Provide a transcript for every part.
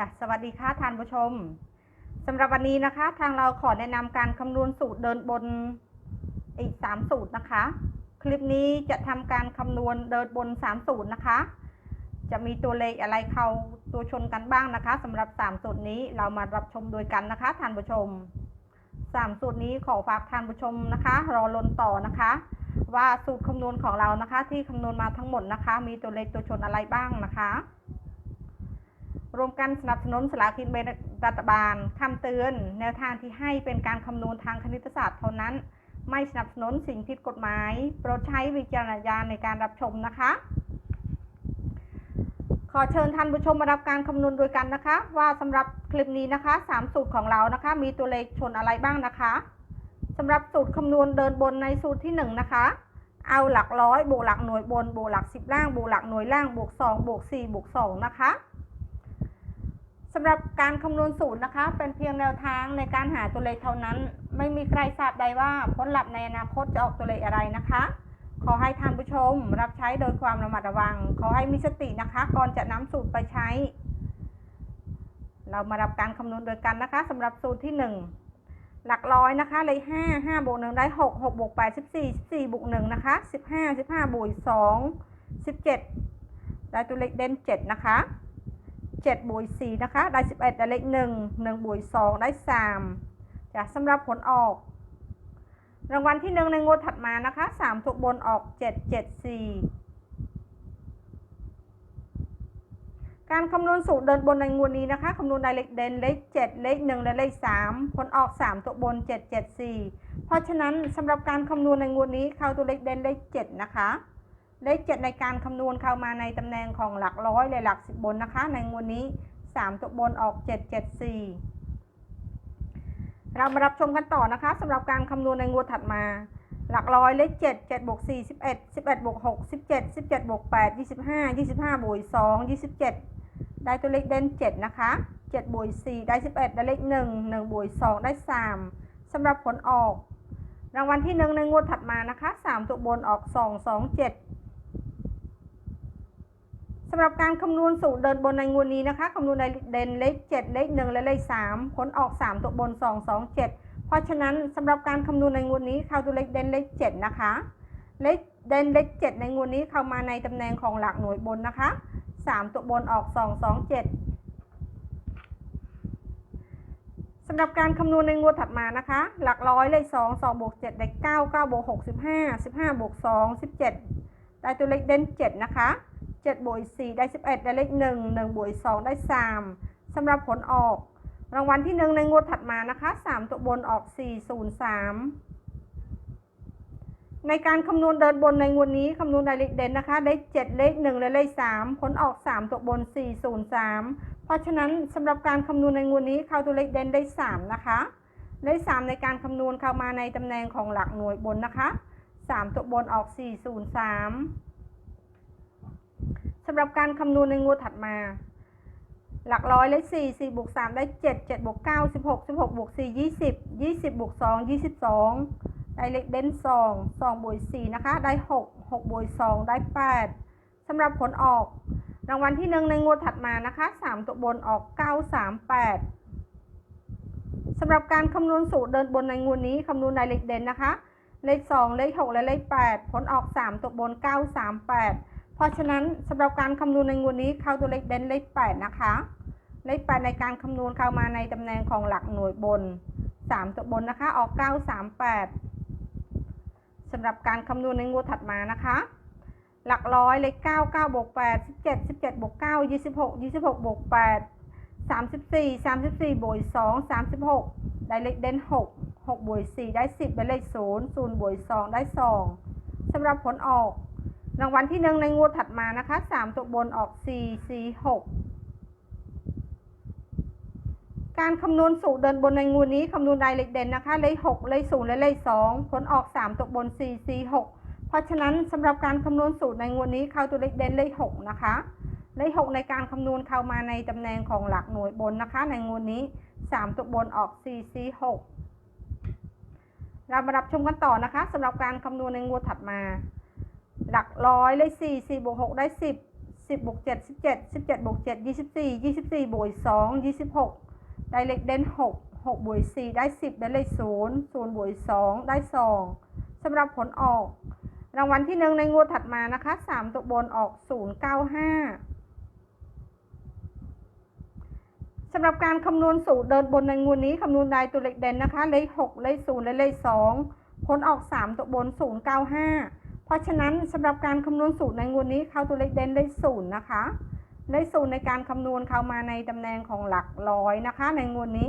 จ้ะสวัสดีค่ะท่านผู้ชมสำหรับวันนี้นะคะ ทางเราขอแนะนำการคำนวณสูตรเดินบนอีกสามสูตรนะคะ คลิปนี้จะทำการคำนวณเดินบนสามสูตรนะคะ จะมีตัวเลขอะไรเข้าตัวชนกันบ้างนะคะสำหรับสามสูตรนี้เรามารับชมโดยกันนะคะท่านผู้ชมสามสูตรนี้ขอฝากท่านผู้ชมนะคะ รอลนต่อนะคะ ว่าสูตรคำนวณของเรานะคะ ที่คำนวณมาทั้งหมดนะคะ มีตัวเลขตัวชนอะไรบ้างนะคะ รวมกันสนับสนุนสลากกินแบ่งรัฐบาลคำเตือน แนวทางที่ให้เป็นการคำนวณทางคณิตศาสตร์เท่านั้น ไม่สนับสนุนสิ่งผิดกฎหมาย โปรดใช้วิจารณญาณในการรับชมนะคะ ขอเชิญท่านผู้ชมมารับการคำนวณโดยกันนะคะ ว่าสำหรับคลิปนี้นะคะสามสูตรของเรานะคะ มีตัวเลขชนอะไรบ้างนะคะสำหรับสูตรคำนวณเดินบนในสูตรที่หนึ่งนะคะเอาหลักร้อยบวกหลักหน่วยบนบวกหลักสิบล่างบวกหลักหน่วยล่างบวกสองบวกสี่บวกสองนะคะ สำหรับการคำนวณสูตรนะคะ เป็นเพียงแนวทางในการหาตัวเลขเท่านั้น ไม่มีใครทราบใดว่าผลลัพธ์ในอนาคตจะออกตัวเลขอะไรนะคะ ขอให้ท่านผู้ชมรับใช้โดยความระมัดระวัง ขอให้มีสตินะคะ ก่อนจะนำสูตรไปใช้ เรามารับการคำนวณโดยกันนะคะสำหรับสูตรที่หนึ่งหลักร้อยนะคะเลยห้าห้าบวกหนึ่งได้หกหกบวกแปดสิบสี่สิบสี่บวกหนึ่งนะคะสิบห้าสิบห้าบวกสองสิบเจ็ดได้ตัวเลขเด่นเจ็ดนะคะ เจ็ดบวกสี่นะคะ ได้สิบเอ็ดได้เลขหนึ่งหนึ่งบวกสองได้สามจะสำหรับผลออก รางวัลที่หนึ่งในงวดถัดมานะคะสามถูกบนออกเจ็ดเจ็ดสี่การคำนวณสูตรเดินบนในงวดนี้นะคะ คำนวณได้เลขเด่นเลขเจ็ดเลขหนึ่งและเลขสามผลออกสามตัวบนเจ็ดเจ็ดสี่เพราะฉะนั้นสำหรับการคำนวณในงวดนี้เข้าตัวเลขเด่นเลขเจ็ดนะคะ เลขเจ็ดในการคำนวณเข้ามาในตำแหน่งของหลักร้อยและหลักสิบบนนะคะ ในงวดนี้สามตัวบนออกเจ็ดเจ็ดสี่เรามารับชมกันต่อนะคะสำหรับการคำนวณในงวดถัดมา หลักร้อยเลขเจ็ดเจ็ดบวกสี่สิบเอ็ดสิบเอ็ดบวกหกสิบเจ็ดสิบเจ็ดบวกแปดยี่สิบห้ายี่สิบห้าบวกสองยี่สิบเจ็ดได้ตัวเลขเด่นเจ็ดนะคะเจ็ดบวกสี่ได้สิบเอ็ดได้เลขหนึ่งหนึ่งบวกสองได้สามสำหรับผลออก รางวัลที่หนึ่งในงวดถัดมานะคะสามตัวบนออกสองสองเจ็ด สำหรับการคำนวณสูตรเดินบนในงวดนี้นะคะคำนวณในเด่นเลขเจ็ดเลขหนึ่งและเลขสามผลออกสามตัวบนสองสองเจ็ดเพราะฉะนั้นสำหรับการคำนวณในงวดนี้เข้าตัวเลขเด่นเลขเจ็ดนะคะ เลขเด่นเลขเจ็ดในงวดนี้เข้ามาในตำแหน่งของหลักหน่วยบนนะคะสามตัวบนออกสองสองเจ็ดสำหรับการคำนวณในงวดถัดมานะคะ หลักร้อยเลขสองสองบวกเจ็ดได้เก้าเก้าบวกหกสิบห้าสิบห้าบวกสองสิบเจ็ดได้ตัวเลขเด่นเจ็ดนะคะ เจ็ดบวกสี่ได้สิบเอ็ดได้เลขหนึ่งหนึ่งบวกสองได้สามสำหรับผลออก รางวัลที่หนึ่งในงวดถัดมานะคะสามตัวบนออกสี่ศูนย์สามในการคำนวณเดินบนในงวดนี้คำนวณได้เลขเด่นนะคะ ได้เจ็ดเลขหนึ่งและเลขสามผลออกสามตัวบนสี่ศูนย์สามเพราะฉะนั้นสำหรับการคำนวณในงวดนี้เข้าตัวเลขเด่นได้สามนะคะ เลขสามในการคำนวณเข้ามาในตำแหน่งของหลักหน่วยบนนะคะสามตัวบนออกสี่ศูนย์สามำหรับการคำนวณในงวดถัดมา หลักร้อยเลขสี่สี่บวกสามได้เจ็ดเจ็ดบวกเก้าสิบหกสิบหกบวกสี่ยี่สิบยี่สิบบวกสองยี่สิบสองได้เลขเด่นสองสองบวกสี่นะคะ ได้หกหกบวกสองได้แปดสำหรับผลออกรางวัลที่หนึ่งในงวดถัดมานะคะสามตัวบนออกเก้าสามแปดสำหรับการคำนวณสูตรเดินบนในงวดนี้คำนวณได้เลขเด่นนะคะ เลขสองเลขหกและเลขแปดผลออกสามตัวบนเก้าสามแปด เพราะฉะนั้นสำหรับการคำนวณในงวดนี้เข้าตัวเลขเด่นเลข8นะคะ เลข8ในการคำนวณเข้ามาในตำแหน่งของหลักหน่วยบน 3 ตัวบนนะคะ ออก 938สำหรับการคำนวณในงวดถัดมานะคะ หลักร้อยเลข9 9บวก8 17 17บวก9 26 26บวก8 34 34บวก2 36 ได้เลขเด่น6 6บวก4ได้ 10 ได้เลข0 0บวก2ได้ 2สำหรับผลออก รางวัลที่หนึ่งในงวดถัดมานะคะสามตัวบนออกสี่สี่หกการคำนวณสูตรเดินบนในงวดนี้คำนวณรายเลขเด่นนะคะ เลขหกเลขศูนย์และเลขสองผลออกสามตัวบนสี่สี่หกเพราะฉะนั้นสำหรับการคำนวณสูตรในงวดนี้เข้าตัวเลขเด่นเลขหกนะคะเลขหกในการคำนวณเข้ามาในตำแหน่งของหลักหน่วยบนนะคะ ในงวดนี้สามตัวบนออกสี่สี่หกเรามารับชมกันต่อนะคะสำหรับการคำนวณในงวดถัดมา หลักร้อยเลขสี่สี่บวกหกได้สิบสิบบวกเจ็ดสิบเจ็ดสิบเจ็ดบวกเจ็ดยี่สิบสี่ยี่สิบสี่บวกสองยี่สิบหกได้เลขเด่นหกหกบวกสี่ได้สิบได้เลขศูนย์ศูนย์บวกสองได้สองสำหรับผลออก รางวัลที่หนึ่งในงวดถัดมานะคะสามตัวบนออกศูนย์เก้าห้าสำหรับการคำนวณสูตรเดินบนในงวดนี้คำนวณได้ตัวเลขเด่นนะคะ เลขหกเลขศูนย์และเลขสองผลออกสามตัวบนศูนย์เก้าห้า เพราะฉะนั้นสำหรับการคำนวณสูตรในงวดนี้เข้าตัวเลขเด่นเลขศูนย์นะคะเลขศูนย์ในการคำนวณเข้ามาในตำแหน่งของหลักร้อยนะคะ ในงวดนี้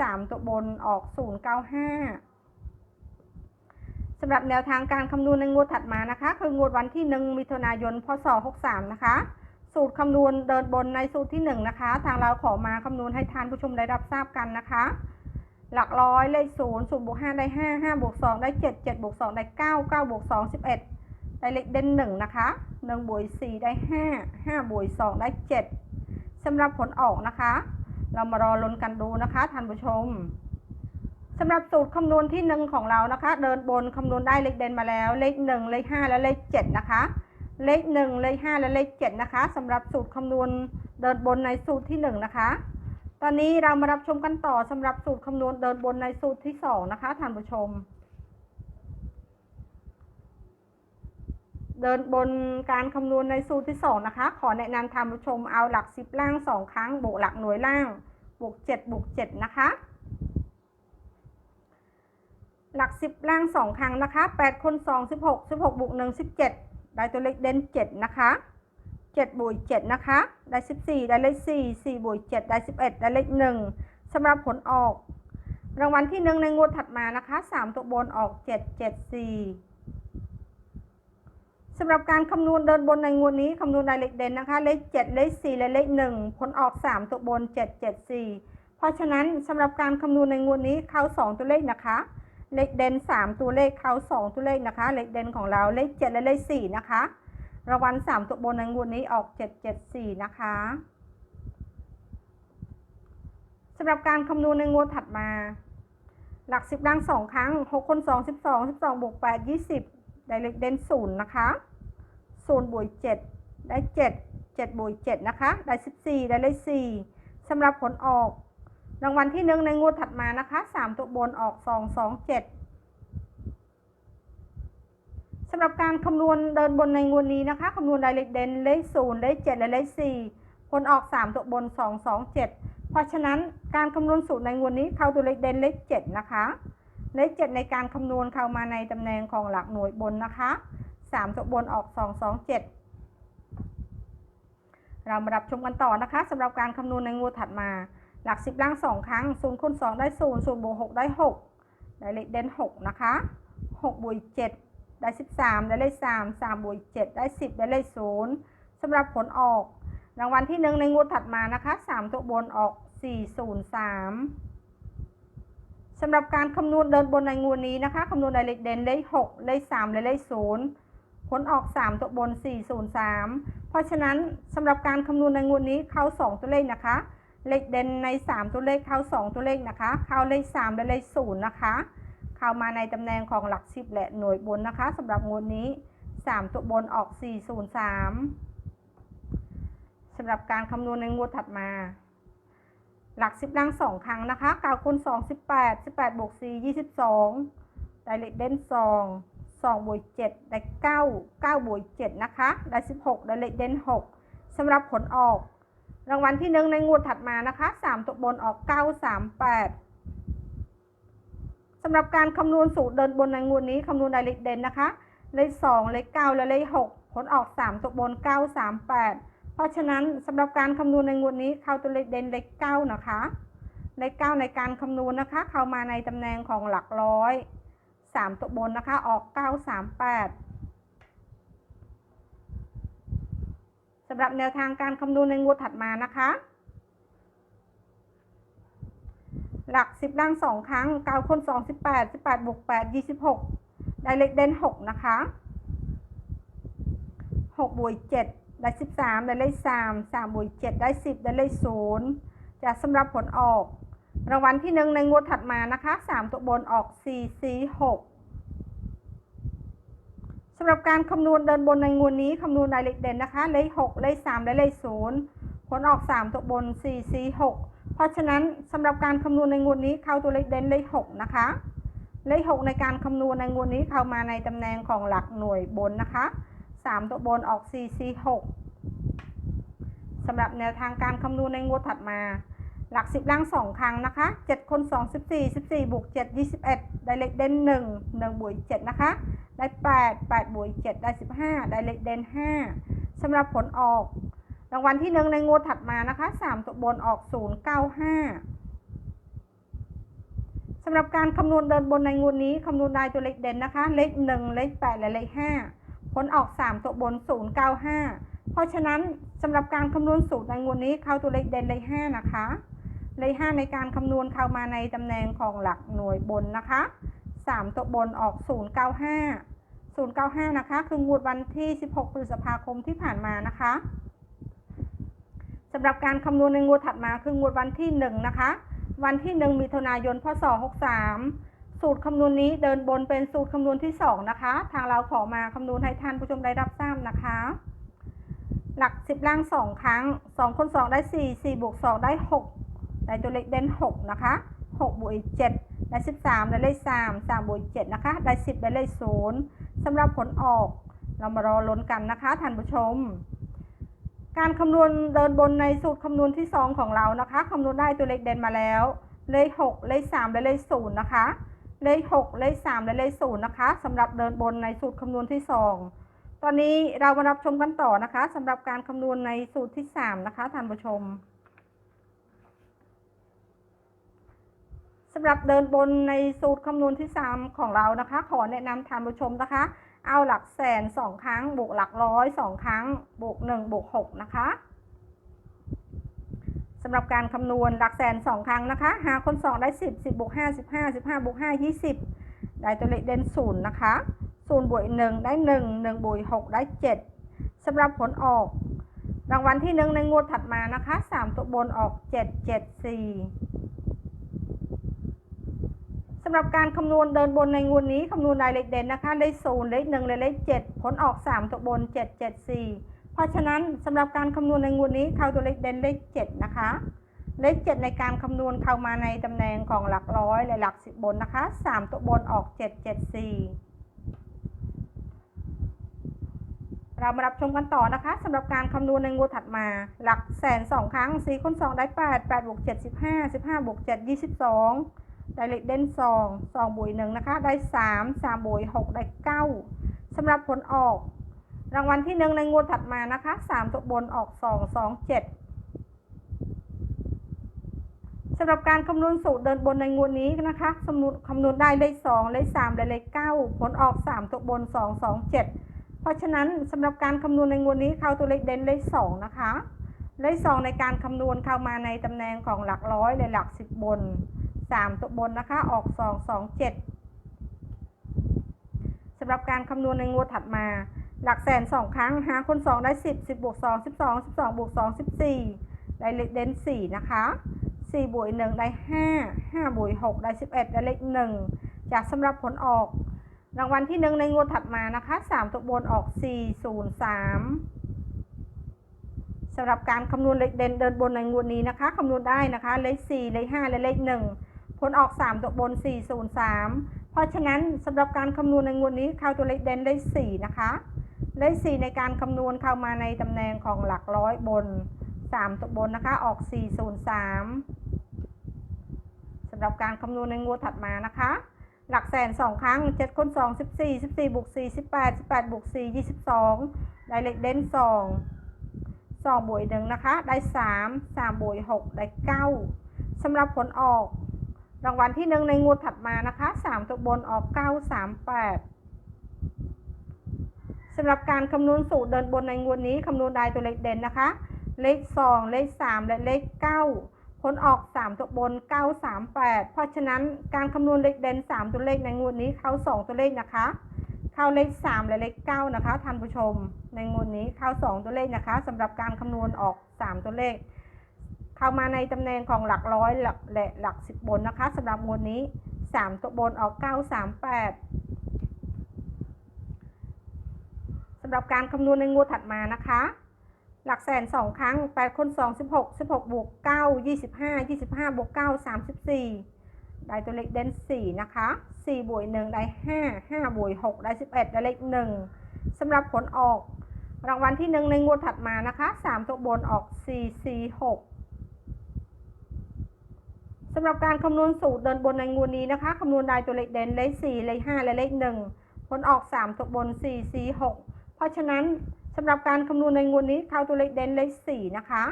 สามตัวบนออกศูนย์เก้าห้าสำหรับแนวทางการคำนวณในงวดถัดมานะคะ คืองวดวันที่ 1 มิถุนายน พศ 63 นะคะ สูตรคำนวณเดินบนในสูตรที่ 1 นะคะ ทางเราขอมาคำนวณให้ทานผู้ชมได้รับทราบกันนะคะหลักร้อยเลขศูนย์ศูนย์บวกห้าได้ห้าห้าบวกสองได้เจ็ดเจ็ดบวกสองได้เก้าเก้าบวกสองสิบเอ็ด ได้เลขเด่นหนึ่งนะคะหนึ่งบวกสี่ได้ห้าห้าบวกสองได้เจ็ดสำหรับผลออกนะคะ เรามารอลุ้นกันดูนะคะท่านผู้ชมสำหรับสูตรคำนวณที่หนึ่งของเรานะคะ เดินบนคำนวณได้เลขเด่นมาแล้ว เลขหนึ่งเลขห้าและเลขเจ็ดนะคะ เลขหนึ่งเลขห้าและเลขเจ็ดนะคะสำหรับสูตรคำนวณเดินบนในสูตรที่หนึ่งนะคะ ตอนนี้เรามารับชมกันต่อสำหรับสูตรคำนวณเดินบนในสูตรที่สองนะคะท่านผู้ชม เดินบนการคำนวณในสูตรที่สองนะคะ ขอแนะนำท่านผู้ชมเอาหลักสิบล่างสองครั้ง บวกหลักหน่วยล่าง บวกเจ็ดบวกเจ็ดนะคะ หลักสิบล่างสองครั้งนะคะแปดคูณสองสิบหกสิบหกบวกหนึ่งสิบเจ็ดได้ตัวเลขเด่นเจ็ดนะคะเจ็ดบวกเจ็ดนะคะ ได้สิบสี่ได้เลขสี่สี่บวกเจ็ดได้สิบเอ็ดได้เลขหนึ่งสำหรับผลออก รางวัลที่หนึ่งในงวดถัดมานะคะสามตัวบนออกเจ็ดเจ็ด สำหรับการคำนวณเดินบนในงวดนี้คำนวณรายเลขเด่นนะคะ เลขเจ็ดเลขสี่และเลขหนึ่งผลออกสามตัวบนเจ็ดเจ็ดสี่เพราะฉะนั้นสำหรับการคำนวณในงวดนี้เข้าสองตัวเลขนะคะ เลขเด่นสามตัวเลขเข้าสองตัวเลขนะคะ เลขเด่นของเราเลขเจ็ดและเลขสี่นะคะรางวัลสามตัวบนในงวดนี้ออกเจ็ดเจ็ดสี่นะคะสำหรับการคำนวณในงวดถัดมา หลักสิบล่างสองครั้งหกคนสองสิบสองสิบสองบวกแปดยี่สิบได้เลขเด่นศูนย์นะคะ ศูนย์บวกเจ็ดได้เจ็ดเจ็ดบวกเจ็ดนะคะ ได้สิบสี่ได้เลขสี่สำหรับผลออก รางวัลที่หนึ่งในงวดถัดมานะคะสามตัวบนออกสองสองเจ็ดสำหรับการคำนวณเดินบนในงวดนี้นะคะคำนวณรายเลขเด่นเลขศูนย์เลขเจ็ดและเลขสี่ผลออกสามตัวบนสองสองเจ็ดเพราะฉะนั้นการคำนวณสูตรในงวดนี้เข้าตัวเลขเด่นเลขเจ็ดนะคะ เลขเจ็ดในการคำนวณเข้ามาในตำแหน่งของหลักหน่วยบนนะคะ สามตัวบนออกสองสองเจ็ดเรามารับชมกันต่อนะคะสำหรับการคำนวณในงวดถัดมา หลักสิบล่างสองครั้งศูนย์คูณสองได้ศูนย์ศูนย์บวกหกได้หกได้เลขเด่นหกนะคะหกบวกเจ็ดได้สิบสามได้เลขสามสามบวกเจ็ดได้สิบได้เลขศูนย์สำหรับผลออก รางวัลที่หนึ่งในงวดถัดมานะคะสามตัวบนออกสี่ศูนย์สามสำหรับการคำนวณเดินบนในงวดนี้นะคะคำนวณรายเลขเด่นเลขหกเลขสามและเลขศูนย์ ผลออกสามตัวบนสี่ศูนย์สามเพราะฉะนั้นสำหรับการคำนวณในงวดนี้เข้าสองตัวเลขนะคะ เลขเด่นใน 3 ตัวเลขเข้า 2 ตัวเลขนะคะ เข้าเลข 3 และเลข 0 นะคะ เข้ามาในตำแหน่งของหลักสิบและหน่วยบนนะคะสำหรับงวดนี้ 3 ตัวบนออก 403สำหรับการคำนวณในงวดถัดมา หลักสิบล่าง2ครั้งนะคะ9คูณ2 18 18บวก4 22ได้เลขเด่น2 2 บวก 7 ได้ 9 9 บวก 7 นะคะ ได้ 16 ได้เลขเด่น 6 สำหรับผลออก รางวัลที่หนึ่งในงวดถัดมานะคะสามตัวบนออกเก้าสามแปดสำหรับการคำนวณสูตรเดินบนในงวดนี้คำนวณรายเลขเด่นนะคะ เลขสองเลขเก้าและเลขหกผลออกสามตัวบนเก้าสามแปดเพราะฉะนั้นสำหรับการคำนวณในงวดนี้เข้าตัวเลขเด่นเลขเก้านะคะ เลขเก้าในการคำนวณนะคะ เข้ามาในตำแหน่งของหลักร้อย สามตัวบนนะคะ ออกเก้าสามแปดสำหรับแนวทางการคำนวณในงวดถัดมานะคะ หลักสิบล่างสองครั้งเก้าคนสองสิบแปดสิบแปดบวกแปดยี่สิบหกได้เลขเด่นหกนะคะหกบวกเจ็ดได้สิบสามได้เลขสามสามบวกเจ็ดได้สิบได้เลขศูนย์จะสำหรับผลออก รางวัลที่หนึ่งในงวดถัดมานะคะสามตัวบนออกสี่สี่หกสำหรับการคำนวณเดินบนในงวดนี้คำนวณรายเลขเด่นนะคะ เลข6เลข3และเลข0ผลออก3ตัวบน4 4 6เพราะฉะนั้นสำหรับการคำนวณในงวดนี้เข้าตัวเลขเด่นเลข6นะคะ เลข6ในการคำนวณในงวดนี้เข้ามาในตำแหน่งของหลักหน่วยบนนะคะ3ตัวบนออก4 4 6สำหรับแนวทางการคำนวณในงวดถัดมา หลัก10ล่าง2ครั้งนะคะ7คน2 14 14บวก7 21ได้เลขเด่น1 1บวก7นะคะได้8 8บวก7ได้15ได้เลขเด่น5สำหรับผลออกรางวัลที่1ในงวดถัดมานะคะ3ตัวบนออก095สำหรับการคำนวณเดินบนในงวดนี้คำนวณได้ตัวเลขเด่นนะคะ เลข1เลข8และเลข5ผลออก3ตัวบน095เพราะฉะนั้นสำหรับการคำนวณสูตรในงวดนี้เข้าตัวเลขเด่นเลข5นะคะ เลข5ในการคำนวณเข้ามาในตำแหน่งของหลักหน่วยบนนะคะ 3 ตัวบนออก 095 095 นะคะ คืองวดวันที่ 16 พฤษภาคมที่ผ่านมานะคะสำหรับการคำนวณในงวดถัดมาคืองวดวันที่ 1 นะคะ วันที่ 1 มิถุนายน พศ 63 สูตรคำนวณนี้เดินบนเป็นสูตรคำนวณที่ 2 นะคะ ทางเราขอมาคำนวณให้ท่านผู้ชมได้รับทราบนะคะ หลัก 10 ล่าง 2 ครั้ง 2 คน 2 ได้ 4 4บวก2ได้ 6 ได้ตัวเลขเด่น6นะคะ6บวกอีก7ได้ 13 ได้เลข3 3บวกอีก7นะคะได้ 10 ได้เลข0สำหรับผลออก เรามารอลุ้นกันนะคะท่านผู้ชม การคำนวณเดินบนในสูตรคำนวณที่ 2 ของเรานะคะคำนวณได้ตัวเลขเด่นมาแล้ว เลข 6 เลข 3 และเลข0นะคะ เลข 6 เลข 3 และเลข0นะคะสำหรับเดินบนในสูตรคำนวณที่ 2 ตอนนี้เรามารับชมกันต่อนะคะสำหรับการคำนวณในสูตรที่ 3 นะคะท่านผู้ชมสำหรับเดินบนในสูตรคำนวณที่ 3 ของเรานะคะ ขอแนะนำท่านผู้ชมนะคะ เอาหลักแสนสองครั้ง บวกหลักร้อยสองครั้ง บวกหนึ่งบวกหกนะคะสำหรับการคำนวณหลักแสนสองครั้งนะคะ หาคนสองได้สิบสิบบวกห้าสิบห้าสิบห้าบวกห้ายี่สิบได้ตัวเลขเด่นศูนย์นะคะศูนย์บวกหนึ่งได้หนึ่งหนึ่งบวกหกได้เจ็ดสำหรับผลออกรางวัลที่หนึ่งในงวดถัดมานะคะสามตัวบนออกเจ็ดเจ็ดสี่ำหรับการคำนวณเดินบนในงวดนี้คำนวณรายเลขเด่นนะคะเลขศูนย์เลขหนึ่งและเลขเจ็ดผลออกสามตัวบนเจ็ดเจ็ดสี่เพราะฉะนั้นสำหรับการคำนวณในงวดนี้เข้าตัวเลขเด่นเลขเจ็ดนะคะ เลขเจ็ดในการคำนวณเข้ามาในตำแหน่งของหลักร้อยและหลักสิบบนนะคะสามตัวบนออกเจ็ดเจ็ดสี่เรามารับชมกันต่อนะคะสำหรับการคำนวณในงวดถัดมา หลักแสนสองครั้งสี่คนสองได้แปดแปดบวกเจ็ดสิบห้าสิบห้าบวกเจ็ดยี่สิบสอง ได้เลขเด่นสองสองบวกหนึ่งนะคะ ได้สามสามบวกหกได้เก้าสำหรับผลออก รางวัลที่หนึ่งในงวดถัดมานะคะสามตัวบนออกสองสองเจ็ดสำหรับการคำนวณสูตรเดินบนในงวดนี้นะคะสำนวนคำนวณได้เลขสองเลขสามและเลขเก้าผลออกสามตัวบนสองสองเจ็ดเพราะฉะนั้นสำหรับการคำนวณในงวดนี้เข้าตัวเลขเด่นเลขสองนะคะ เลขสองในการคำนวณเข้ามาในตำแหน่งของหลักร้อยและหลักสิบบน สามตัวบนนะคะ ออกสองสองเจ็ดสำหรับการคำนวณในงวดถัดมา หลักแสนสองครั้ง หาคนสองได้สิบสิบบวกสองสิบสองสิบสองบวกสองสิบสี่ได้เลขเด่นสี่นะคะสี่บวกหนึ่งได้ห้าห้าบวกหกได้สิบเอ็ดได้เลขหนึ่งจากสำหรับผลออก รางวัลที่หนึ่งในงวดถัดมานะคะสามตัวบนออกสี่ศูนย์สามสำหรับการคำนวณเลขเด่นเดินบนในงวดนี้นะคะคำนวณได้นะคะเลขสี่เลขห้าและเลขหนึ่ง ผลออกสามตัวบนสี่ศูนย์สามเพราะฉะนั้นสำหรับการคำนวณในงวดนี้เข้าตัวเลขเด่นเลขสี่นะคะ เลขสี่ในการคำนวณเข้ามาในตำแหน่งของหลักร้อยบนสามตัวบนนะคะออกสี่ศูนย์สามสำหรับการคำนวณในงวดถัดมานะคะ หลักแสนสองครั้งเจ็ดคูณสองสิบสี่สิบสี่บวกสี่สิบแปดสิบแปดบวกสี่ยี่สิบสองได้เลขเด่นสองสองบวกหนึ่งนะคะ ได้สามสามบวกหกได้เก้าสำหรับผลออก รางวัลที่หนึ่งในงวดถัดมานะคะสามตัวบนออกเก้าสามแปดสำหรับการคำนวณสูตรเดินบนในงวดนี้คำนวณได้ตัวเลขเด่นนะคะ เลขสองเลขสามและเลขเก้าผลออก3ตัวบน938เพราะฉะนั้นการคำนวณเลขเด่น3ตัวเลขในงวดนี้เข้า2ตัวเลขนะคะ เข้าเลข3และเลข9นะคะท่านผู้ชม ในงวดนี้เข้า2ตัวเลขนะคะสำหรับการคำนวณออก3ตัวเลข เข้ามาในตำแหน่งของหลักร้อยหลักและหลัก10บบนนะคะสำหรับงวดนี้ 3 ตัวบนออก 938ำหรับการคำนวณในงวดถัดมานะคะ หลักแสนสองครั้ง8คูณ2 16 16บวก9 25 25บวก9 34ได้ตัวเลขเด่น4นะคะ4บวก1ได้ 5 5บวก6ได้ 11 ได้เลข1สำหรับผลออก รางวัลที่ 1 ในงวดถัดมานะคะ 3 ตัวบนออก 4 4 6สำหรับการคำนวณสูตรเดินบนในงวดนี้นะคะคำนวณได้ตัวเลขเด่นเลข4เลข5และเลข1ผลออก 3 ตัวบน 4 4 6 เพราะฉะนั้นสำหรับการคำนวณในงวดนี้เข้าตัวเลขเด่นเลข4นะคะ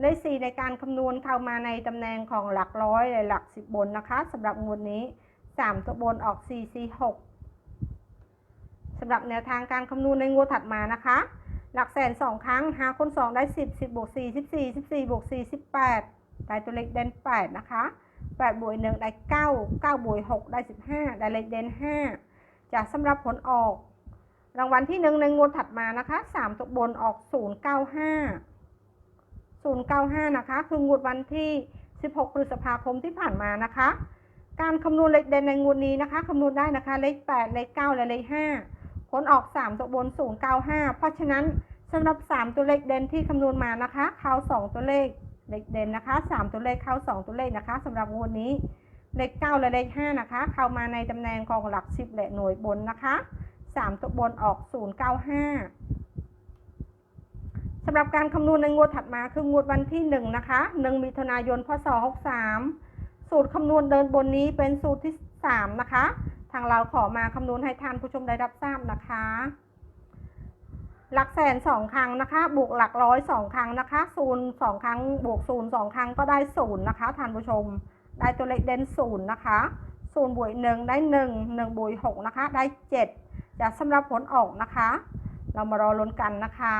เลข4ในการคำนวณเข้ามาในตำแหน่งของหลักร้อยและหลัก10บนนะคะสำหรับงวดนี้ 3 ตัวบนออก 4 4 6สำหรับแนวทางการคำนวณในงวดถัดมานะคะ หลักแสนสองครั้งหาคน2ได้ 10 10บวก4 14 14บวก4 18 ได้ตัวเลขเด่น8 นะคะ8บวก1ได้9 9บวก6ได้ 15 ได้เลขเด่น5จากสำหรับผลออก รางวัลที่ 1 ในงวดถัดมานะคะ3ตัวบนออก 095 095 นะคะ คืองวดวันที่ 16 พฤษภาคมที่ผ่านมานะคะ การคำนวณเลขเด่นในงวดนี้นะคะคำนวณได้นะคะ เลข 8 เลข 9 และเลข 5 ผลออก 3 ตัวบน 095 เพราะฉะนั้นสำหรับ 3 ตัวเลขเด่นที่คำนวณมานะคะเข้า2 ตัวเลข เลขเด่นนะคะ 3 ตัวเลขเข้า 2 ตัวเลขนะคะสำหรับงวดนี้เลข9และเลข5นะคะ เข้ามาในตำแหน่งของหลัก 10 และหน่วยบนนะคะ 3 ตัวบนออก 095สำหรับการคำนวณในงวดถัดมาคืองวดวันที่ 1 นะคะ 1 มิถุนายน พศ 63 สูตรคำนวณเดินบนนี้เป็นสูตรที่ 3 นะคะ ทางเราขอมาคำนวณให้ท่านผู้ชมได้รับทราบนะคะ หลักแสนสองครั้งนะคะ บวกหลักร้อยสองครั้งนะคะศูนย์สองครั้ง บวกศูนย์สองครั้งก็ได้ศูนย์นะคะท่านผู้ชม ได้ตัวเลขเด่นศูนย์นะคะศูนย์บวกหนึ่งได้หนึ่งหนึ่งบวกหกนะคะ ได้เจ็ดจะสำหรับผลออกนะคะ เรามารอลุ้นกันนะคะ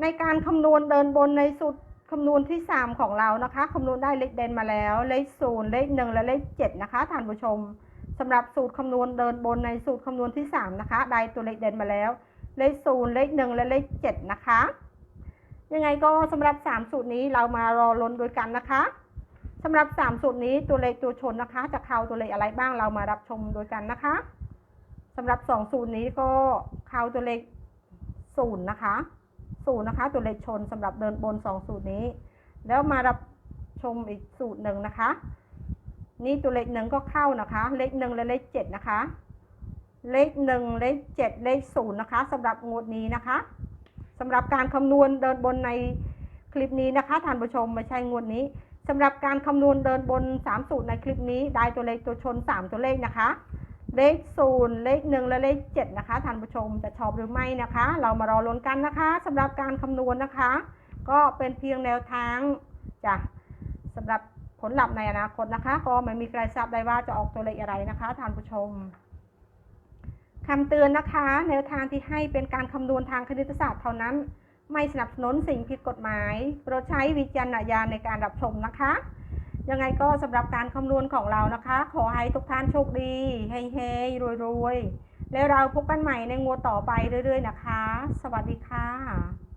ในการคำนวณเดินบนในสูตรคำนวณที่ 3 ของเรานะคะ คำนวณได้เลขเด่นมาแล้ว เลขศูนย์เลขหนึ่งและเลขเจ็ดนะคะท่านผู้ชมสำหรับสูตรคำนวณเดินบนในสูตรคำนวณที่ 3 นะคะ ได้ตัวเลขเด่นมาแล้ว เลขศูนย์เลขหนึ่งและเลขเจ็ดนะคะ ยังไงก็สำหรับ3สูตรนี้เรามารอลุ้นด้วยกันนะคะสำหรับ3สูตรนี้ตัวเลขตัวชนนะคะ จะเข้าตัวเลขอะไรบ้างเรามารับชมด้วยกันนะคะสำหรับ2สูตรนี้ก็เข้าตัวเลขศูนย์นะคะศูนย์นะคะ ตัวเลขชนสำหรับเดินบน2สูตรนี้ แล้วมารับชมอีกสูตรหนึ่งนะคะ นี่ตัวเลขหนึ่งก็เข้านะคะ เลขหนึ่งและเลขเจ็ดนะคะ เลขหนึ่งเลขเจ็ดเลขศูนย์นะคะสำหรับงวดนี้นะคะสำหรับการคำนวณเดินบนในคลิปนี้นะคะท่านผู้ชมไม่ใช่งวดนี้สำหรับการคำนวณเดินบน3สูตรในคลิปนี้ ได้ตัวเลขตัวชน 3 ตัวเลขนะคะ เลขศูนย์เลขหนึ่งและเลขเจ็ดนะคะท่านผู้ชมจะชอบหรือไม่นะคะ เรามารอลุ้นกันนะคะสำหรับการคำนวณนะคะ ก็เป็นเพียงแนวทางจ้ะสำหรับผลลัพธ์ในอนาคตนะคะ ก็ไม่มีใครทราบได้ว่าจะออกตัวเลขอะไรนะคะท่านผู้ชม คำเตือนนะคะ แนวทางที่ให้เป็นการคำนวณทางคณิตศาสตร์เท่านั้น ไม่สนับสนุนสิ่งผิดกฎหมายโปรดใช้วิจารณญาณในการรับชมนะคะ ยังไงก็สำหรับการคำนวณของเรานะคะ ขอให้ทุกท่านโชคดีเฮ้ยๆรวยๆ แล้วเราพบกันใหม่ในงวดต่อไปเรื่อยๆนะคะ สวัสดีค่ะ